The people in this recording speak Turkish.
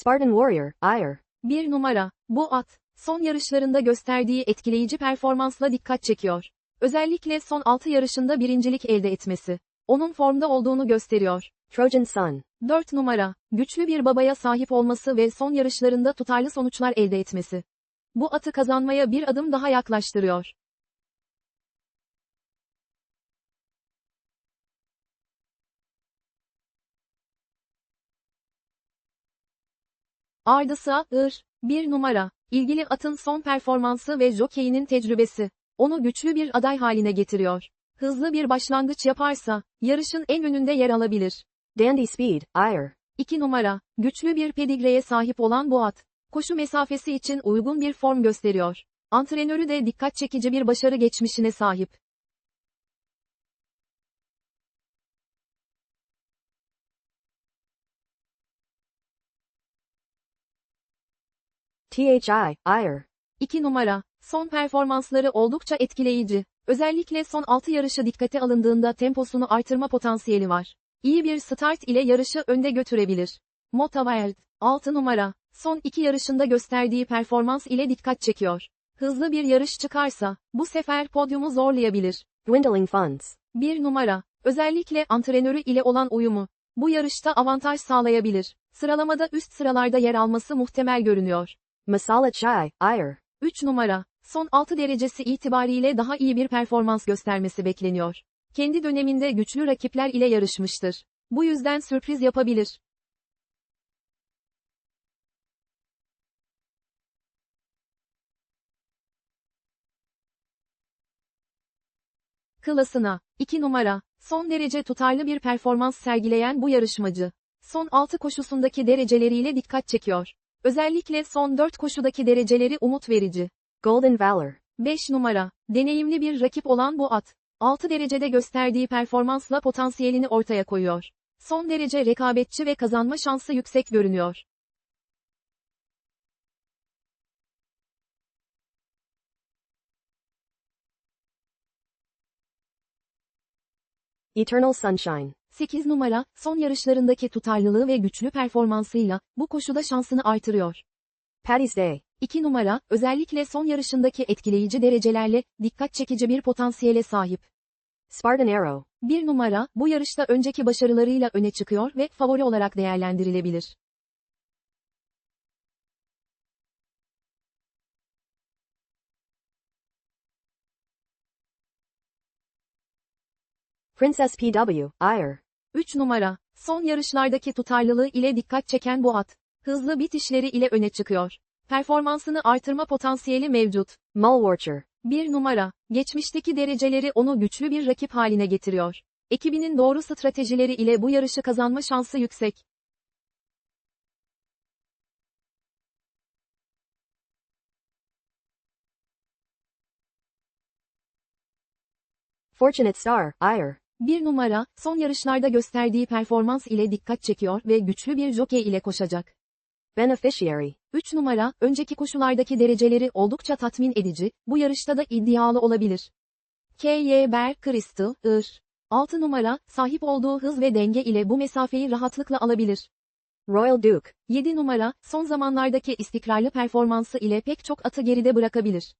Spartan Warrior, Ire. 1 numara. Bu at, son yarışlarında gösterdiği etkileyici performansla dikkat çekiyor. Özellikle son 6 yarışında birincilik elde etmesi, onun formda olduğunu gösteriyor. Trojan Sun. 4 numara. Güçlü bir babaya sahip olması ve son yarışlarında tutarlı sonuçlar elde etmesi. Bu atı kazanmaya bir adım daha yaklaştırıyor. Ardısa, ır, bir numara. İlgili atın son performansı ve jokeyinin tecrübesi, onu güçlü bir aday haline getiriyor. Hızlı bir başlangıç yaparsa, yarışın en önünde yer alabilir. Dandy Speed, Ire. 2 numara, güçlü bir pedigreye sahip olan bu at, koşu mesafesi için uygun bir form gösteriyor. Antrenörü de dikkat çekici bir başarı geçmişine sahip. THI, Ire. 2 numara, son performansları oldukça etkileyici. Özellikle son 6 yarışı dikkate alındığında temposunu artırma potansiyeli var. İyi bir start ile yarışı önde götürebilir. Motaweld, 6 numara, son 2 yarışında gösterdiği performans ile dikkat çekiyor. Hızlı bir yarış çıkarsa, bu sefer podyumu zorlayabilir. Dwindling Funds. 1 numara, özellikle antrenörü ile olan uyumu, bu yarışta avantaj sağlayabilir. Sıralamada üst sıralarda yer alması muhtemel görünüyor. Masala Chai, Ire. 3 numara, son 6 derecesi itibariyle daha iyi bir performans göstermesi bekleniyor. Kendi döneminde güçlü rakipler ile yarışmıştır. Bu yüzden sürpriz yapabilir. Klasına, 2 numara, son derece tutarlı bir performans sergileyen bu yarışmacı. Son 6 koşusundaki dereceleriyle dikkat çekiyor. Özellikle son 4 koşudaki dereceleri umut verici. Golden Valor. 5 numara, deneyimli bir rakip olan bu at, 6 derecede gösterdiği performansla potansiyelini ortaya koyuyor. Son derece rekabetçi ve kazanma şansı yüksek görünüyor. Eternal Sunshine. 8 numara, son yarışlarındaki tutarlılığı ve güçlü performansıyla, bu koşuda şansını artırıyor. Patty's Day. 2 numara, özellikle son yarışındaki etkileyici derecelerle, dikkat çekici bir potansiyele sahip. Spartan Arrow. 1 numara, bu yarışta önceki başarılarıyla öne çıkıyor ve favori olarak değerlendirilebilir. Princess PW, Ire. 3 numara, son yarışlardaki tutarlılığı ile dikkat çeken bu at, hızlı bitişleri ile öne çıkıyor. Performansını artırma potansiyeli mevcut. Mulwatcher. 1 numara, geçmişteki dereceleri onu güçlü bir rakip haline getiriyor. Ekibinin doğru stratejileri ile bu yarışı kazanma şansı yüksek. Fortunate Star, Ire. 1 numara, son yarışlarda gösterdiği performans ile dikkat çekiyor ve güçlü bir jokey ile koşacak. Beneficiary. 3 numara, önceki koşulardaki dereceleri oldukça tatmin edici, bu yarışta da iddialı olabilir. K.Y. Bear Crystal, Ir. 6 numara, sahip olduğu hız ve denge ile bu mesafeyi rahatlıkla alabilir. Royal Duke. 7 numara, son zamanlardaki istikrarlı performansı ile pek çok atı geride bırakabilir.